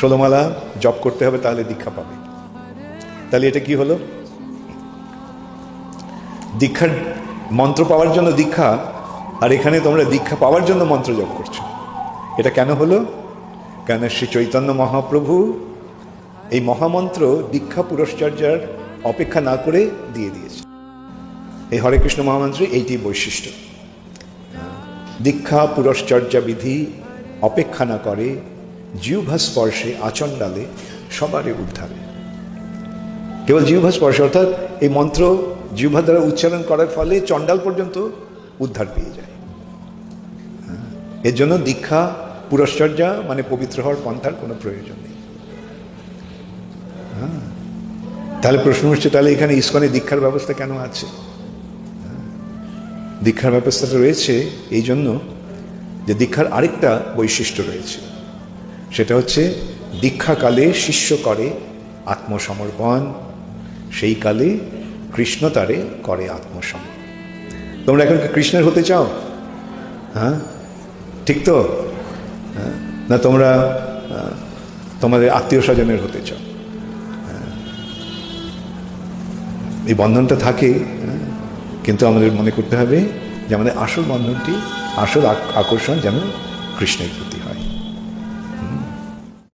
ষোলোমালা জপ করতে হবে, তাহলে দীক্ষা পাবে। তাহলে এটা কি হলো? দীক্ষার মন্ত্র পাওয়ার জন্য দীক্ষা, আর এখানে তোমরা দীক্ষা পাওয়ার জন্য মন্ত্র জপ করছ। এটা কেন হলো? কেন শ্রী চৈতন্য মহাপ্রভু এই মহামন্ত্র দীক্ষা পুরস্চর্যার অপেক্ষা না করে দিয়ে দিয়েছে? এই হরে কৃষ্ণ মহামন্ত্রে এইটি বৈশিষ্ট্য। দীক্ষা পুরস্চর্যা বিধি অপেক্ষা না করে জিহ্বা স্পর্শে আচণ্ডালে সবারই উদ্ধারে। কেবল জিহ্বা স্পর্শে অর্থাৎ এই মন্ত্র জিহ্বা দ্বারা উচ্চারণ করার ফলে চণ্ডাল পর্যন্ত উদ্ধার পেয়ে যায়। হ্যাঁ, এর জন্য দীক্ষা পুরস্চর্যা মানে পবিত্র হওয়ার পন্থার কোনো প্রয়োজন নেই। হ্যাঁ, তাহলে প্রশ্ন হচ্ছে তাহলে এখানে ইস্কনে দীক্ষার ব্যবস্থা কেন আছে? হ্যাঁ, দীক্ষার ব্যবস্থাটা রয়েছে এই জন্য যে দীক্ষার আরেকটা বৈশিষ্ট্য রয়েছে। সেটা হচ্ছে দীক্ষাকালে শিষ্য করে আত্মসমর্পণ, সেই কালে কৃষ্ণ তারে করে আত্মসমর্পণ তোমরা এখন কৃষ্ণের হতে চাও হ্যাঁ ঠিক তো হ্যাঁ? না তোমরা তোমাদের আত্মীয় স্বজনের হতে চাও হ্যাঁ। এই বন্ধনটা থাকে হ্যাঁ? কিন্তু আমাদের মনে করতে হবে যে আমাদের আসল বন্ধনটি, আসল আক- আকর্ষণ যেন কৃষ্ণের প্রতি